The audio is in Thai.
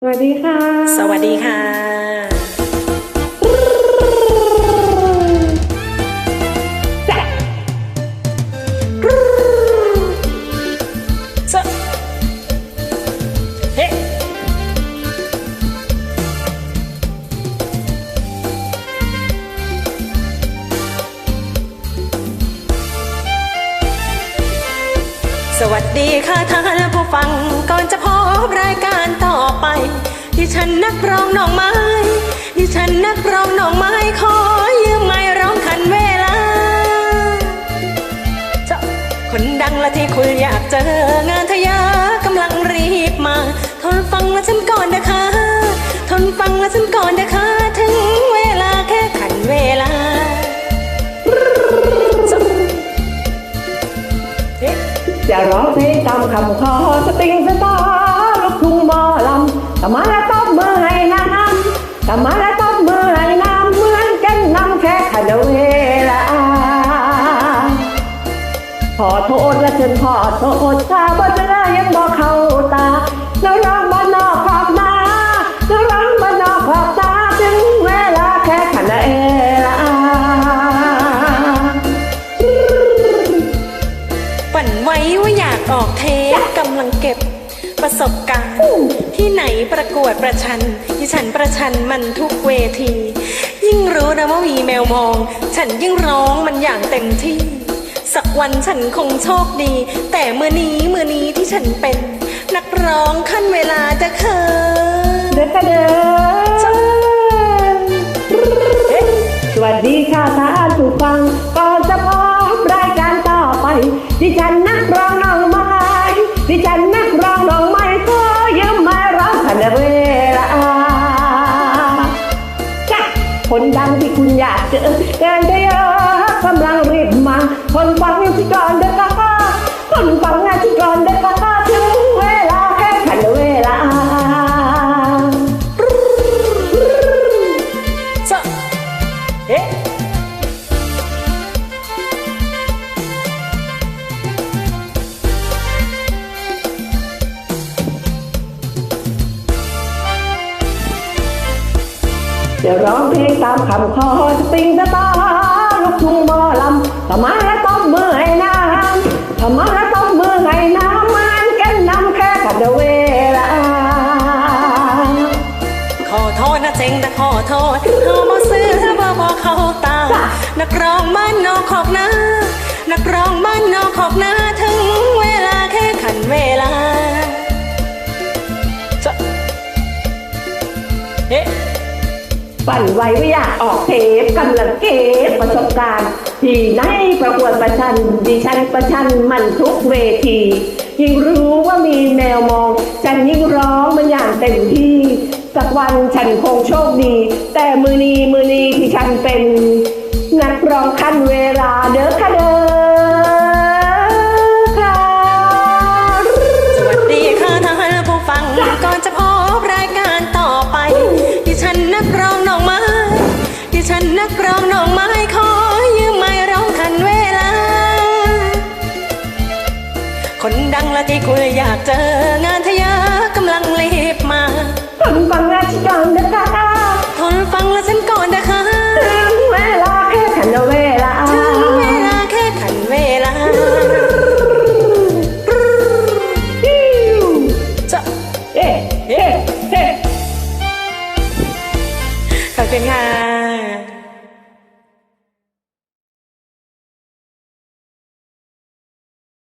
สวัสดีค่ะ สวัสดีค่ะจ้ะสะเฮ้สวัสดีค่ะท่านผู้ฟังก่อนจะพบรายการต่อ ไป ดิฉันนักร้องน้องไม้ ดิฉันนักร้องน้องไม้ขอยืมไม้ร้องคันเวลาเจ้าคนดังละที่คุณอยากเจองานทะยากำลังรีบมาทนฟังละฉันก่อนนะคะ ทนฟังละฉันก่อนนะคะ ถึงเวลาแค่ขันเวลาจะร้องเพลงตามคำขอสติงสตาลูกทุ่งมอลำ ทำมาแล้วตบมือให้น้ำทำมาแล้วตบมือให้น้ำเหมือนกันนำแค่ขันเวลาขอโทษและฉันขอโทษถ้าบ่เจอยังบอกเข้าตานักร้องบ้านนอกขอบนานักร้องบ้านนอกขอบตาถึงเวลาแค่ขันเวลาฝันไว้ว่าอยากออกเทปกำลังเก็บ ประสบการณ์ ที่ไหนประกวดประชันที่ฉันประชันมันทุกเวที ยิ่งรู้นะว่ามีแมวมอง ฉันยิ่งร้องมันอย่างเต็มที่ สักวันฉันคงโชคดี แต่เมื่อนี้เมื่อนี้ที่ฉันเป็น นักร้องขั้นเวลาจะเคินเด็กเดินสวัสดีค่ะท่านผู้ฟังก่อนจะพบรายการต่อไป ดิฉันนักร้องน้องไม้ดิฉันนักร้อง คนดังที่คุณอยากเจองานได้เยอ จะร้องเพลงตามคำขอสติงสตาลูกทุ่งหมอลำทำมแล้วต้องมือให้น้ำทำมแล้วต้องมือให้น้ำมันกันนำแค่ขัดเวลาขอโทษนะเจงแต่ขอโทษเฮาบ่ซื้อบ่บ่เขาตาจ้ะนักร้องบ้านนอกขอกนะนักร้องบ้านนอกขอกนะถึงเวลาแค่ขันเวลาเอ๊ะ ฝันไว้ว่าอยากออกเทปกำลังเก็บประสบการณ์ ที่ไหนประกวดประชันดิฉันประชันมันทุกเวที ยิ่งรู้ว่ามีแมวมองฉันยิ่งร้องมันอย่างเต็มที่สักวันฉันคงโชคดี แต่มือนีมือนีที่ฉันเป็น นักร้องขั้นเวลาเด้อค่ะเด้อ คนดังละที่คุณอยากเจองานทะยากำลังรีบมาคนฟังราชการเด้อค่ะทนฟังละฉันก่อนนะคะถึงเวลาแค่ขันเวลาถึงเวลาแค่ขันเวลาจะเอ๊ะเอ๊ะเอ๊ะขอบคุณค่ะ